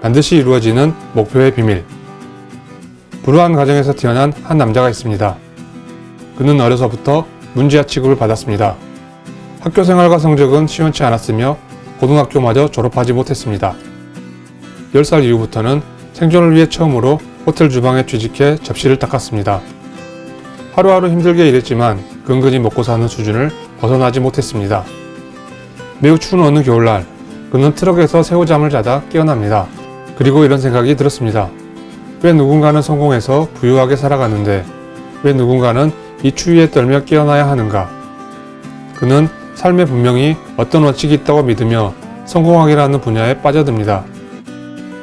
반드시 이루어지는 목표의 비밀. 불우한 가정에서 태어난 한 남자가 있습니다. 그는 어려서부터 문제아 취급을 받았습니다. 학교 생활과 성적은 시원치 않았으며 고등학교마저 졸업하지 못했습니다. 10살 이후부터는 생존을 위해 처음으로 호텔 주방에 취직해 접시를 닦았습니다. 하루하루 힘들게 일했지만 근근히 먹고 사는 수준을 벗어나지 못했습니다. 매우 추운 어느 겨울날 그는 트럭에서 새우잠을 자다 깨어납니다. 그리고 이런 생각이 들었습니다. 왜 누군가는 성공해서 부유하게 살아가는데 왜 누군가는 이 추위에 떨며 깨어나야 하는가? 그는 삶에 분명히 어떤 원칙이 있다고 믿으며 성공하기라는 분야에 빠져듭니다.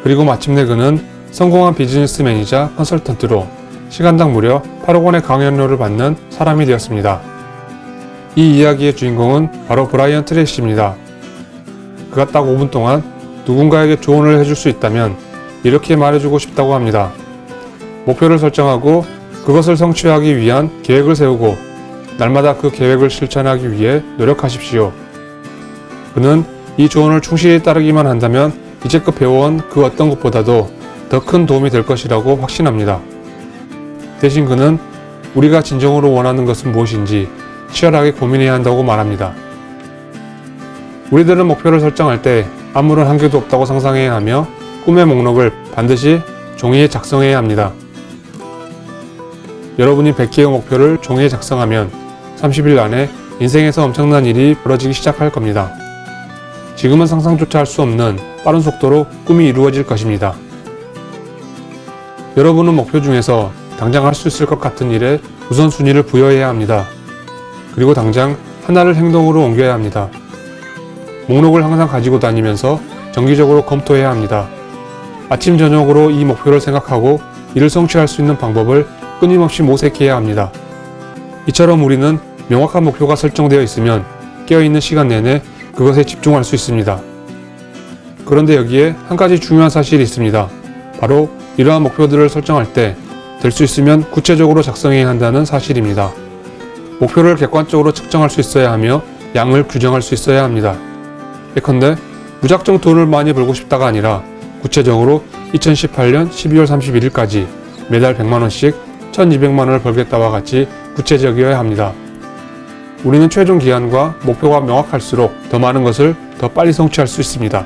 그리고 마침내 그는 성공한 비즈니스맨이자 컨설턴트로 시간당 무려 8억 원의 강연료를 받는 사람이 되었습니다. 이 이야기의 주인공은 바로 브라이언 트레이시입니다. 그가 딱 5분 동안 누군가에게 조언을 해줄 수 있다면 이렇게 말해주고 싶다고 합니다. 목표를 설정하고 그것을 성취하기 위한 계획을 세우고 날마다 그 계획을 실천하기 위해 노력하십시오. 그는 이 조언을 충실히 따르기만 한다면 이제껏 배워온 그 어떤 것보다도 더 큰 도움이 될 것이라고 확신합니다. 대신 그는 우리가 진정으로 원하는 것은 무엇인지 치열하게 고민해야 한다고 말합니다. 우리들은 목표를 설정할 때 아무런 한계도 없다고 상상해야 하며 꿈의 목록을 반드시 종이에 작성해야 합니다. 여러분이 100개의 목표를 종이에 작성하면 30일 안에 인생에서 엄청난 일이 벌어지기 시작할 겁니다. 지금은 상상조차 할 수 없는 빠른 속도로 꿈이 이루어질 것입니다. 여러분은 목표 중에서 당장 할 수 있을 것 같은 일에 우선순위를 부여해야 합니다. 그리고 당장 하나를 행동으로 옮겨야 합니다. 목록을 항상 가지고 다니면서 정기적으로 검토해야 합니다. 아침 저녁으로 이 목표를 생각하고 이를 성취할 수 있는 방법을 끊임없이 모색해야 합니다. 이처럼 우리는 명확한 목표가 설정되어 있으면 깨어있는 시간 내내 그것에 집중할 수 있습니다. 그런데 여기에 한 가지 중요한 사실이 있습니다. 바로 이러한 목표들을 설정할 때 될 수 있으면 구체적으로 작성해야 한다는 사실입니다. 목표를 객관적으로 측정할 수 있어야 하며 양을 규정할 수 있어야 합니다. 예컨대 무작정 돈을 많이 벌고 싶다가 아니라 구체적으로 2018년 12월 31일까지 매달 100만원씩 1200만원을 벌겠다와 같이 구체적이어야 합니다. 우리는 최종 기한과 목표가 명확할수록 더 많은 것을 더 빨리 성취할 수 있습니다.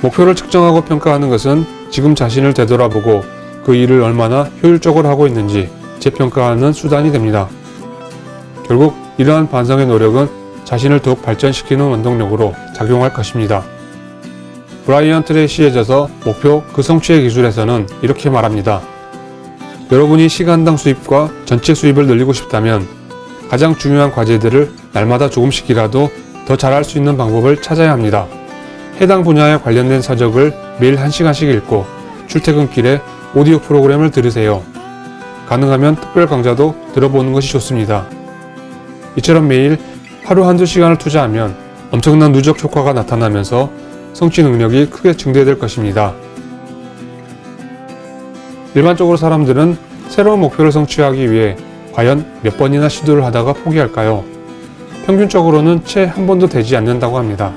목표를 측정하고 평가하는 것은 지금 자신을 되돌아보고 그 일을 얼마나 효율적으로 하고 있는지 재평가하는 수단이 됩니다. 결국 이러한 반성의 노력은 자신을 더욱 발전시키는 원동력으로 작용할 것입니다. 브라이언 트레이시에 져서 목표 그 성취의 기술에서는 이렇게 말합니다. 여러분이 시간당 수입과 전체 수입을 늘리고 싶다면 가장 중요한 과제들을 날마다 조금씩이라도 더 잘할 수 있는 방법을 찾아야 합니다. 해당 분야에 관련된 서적을 매일 1시간씩 읽고 출퇴근길에 오디오 프로그램을 들으세요. 가능하면 특별 강좌도 들어보는 것이 좋습니다. 이처럼 매일 하루 한두 시간을 투자하면 엄청난 누적 효과가 나타나면서 성취 능력이 크게 증대될 것입니다. 일반적으로 사람들은 새로운 목표를 성취하기 위해 과연 몇 번이나 시도를 하다가 포기할까요? 평균적으로는 채 한 번도 되지 않는다고 합니다.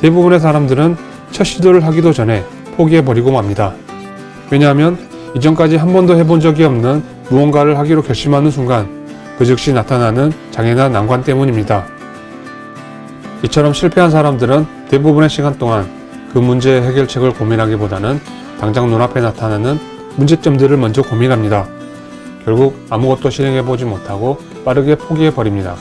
대부분의 사람들은 첫 시도를 하기도 전에 포기해버리고 맙니다. 왜냐하면 이전까지 한 번도 해본 적이 없는 무언가를 하기로 결심하는 순간 그 즉시 나타나는 장애나 난관 때문입니다. 이처럼 실패한 사람들은 대부분의 시간 동안 그 문제의 해결책을 고민하기보다는 당장 눈앞에 나타나는 문제점들을 먼저 고민합니다. 결국 아무것도 실행해보지 못하고 빠르게 포기해버립니다.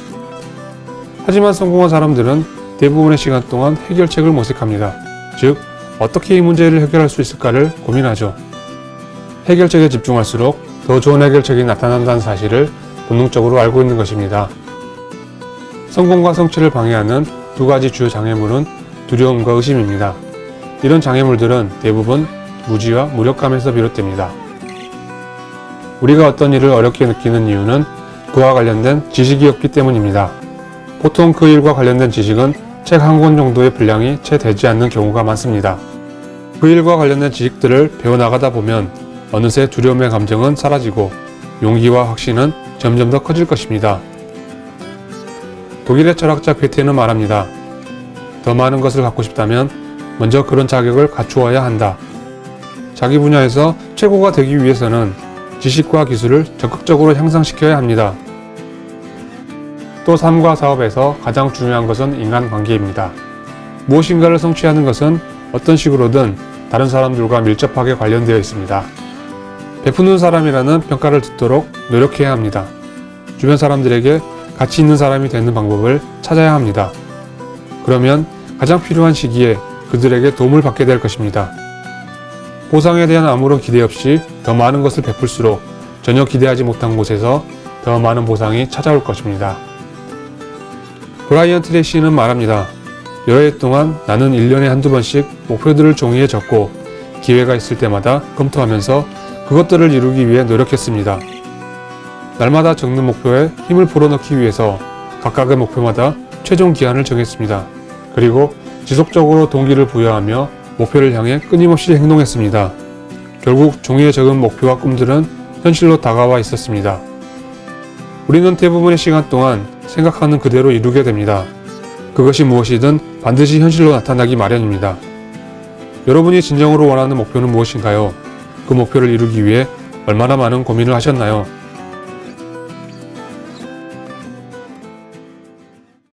하지만 성공한 사람들은 대부분의 시간 동안 해결책을 모색합니다. 즉, 어떻게 이 문제를 해결할 수 있을까를 고민하죠. 해결책에 집중할수록 더 좋은 해결책이 나타난다는 사실을 본능적으로 알고 있는 것입니다. 성공과 성취를 방해하는 두 가지 주요 장애물은 두려움과 의심입니다. 이런 장애물들은 대부분 무지와 무력감에서 비롯됩니다. 우리가 어떤 일을 어렵게 느끼는 이유는 그와 관련된 지식이 없기 때문입니다. 보통 그 일과 관련된 지식은 책 한 권 정도의 분량이 채 되지 않는 경우가 많습니다. 그 일과 관련된 지식들을 배워나가다 보면 어느새 두려움의 감정은 사라지고 용기와 확신은 점점 더 커질 것입니다. 독일의 철학자 괴테는 말합니다. 더 많은 것을 갖고 싶다면 먼저 그런 자격을 갖추어야 한다. 자기 분야에서 최고가 되기 위해서는 지식과 기술을 적극적으로 향상시켜야 합니다. 또 삶과 사업에서 가장 중요한 것은 인간관계입니다. 무엇인가를 성취하는 것은 어떤 식으로든 다른 사람들과 밀접하게 관련되어 있습니다. 베푸는 사람이라는 평가를 듣도록 노력해야 합니다. 주변 사람들에게 가치 있는 사람이 되는 방법을 찾아야 합니다. 그러면 가장 필요한 시기에 그들에게 도움을 받게 될 것입니다. 보상에 대한 아무런 기대 없이 더 많은 것을 베풀수록 전혀 기대하지 못한 곳에서 더 많은 보상이 찾아올 것입니다. 브라이언 트레이시는 말합니다. 여러 해 동안 나는 1년에 한두 번씩 목표들을 종이에 적고 기회가 있을 때마다 검토하면서 그것들을 이루기 위해 노력했습니다. 날마다 적는 목표에 힘을 불어넣기 위해서 각각의 목표마다 최종 기한을 정했습니다. 그리고 지속적으로 동기를 부여하며 목표를 향해 끊임없이 행동했습니다. 결국 종이에 적은 목표와 꿈들은 현실로 다가와 있었습니다. 우리는 대부분의 시간 동안 생각하는 그대로 이루게 됩니다. 그것이 무엇이든 반드시 현실로 나타나기 마련입니다. 여러분이 진정으로 원하는 목표는 무엇인가요? 그 목표를 이루기 위해 얼마나 많은 고민을 하셨나요?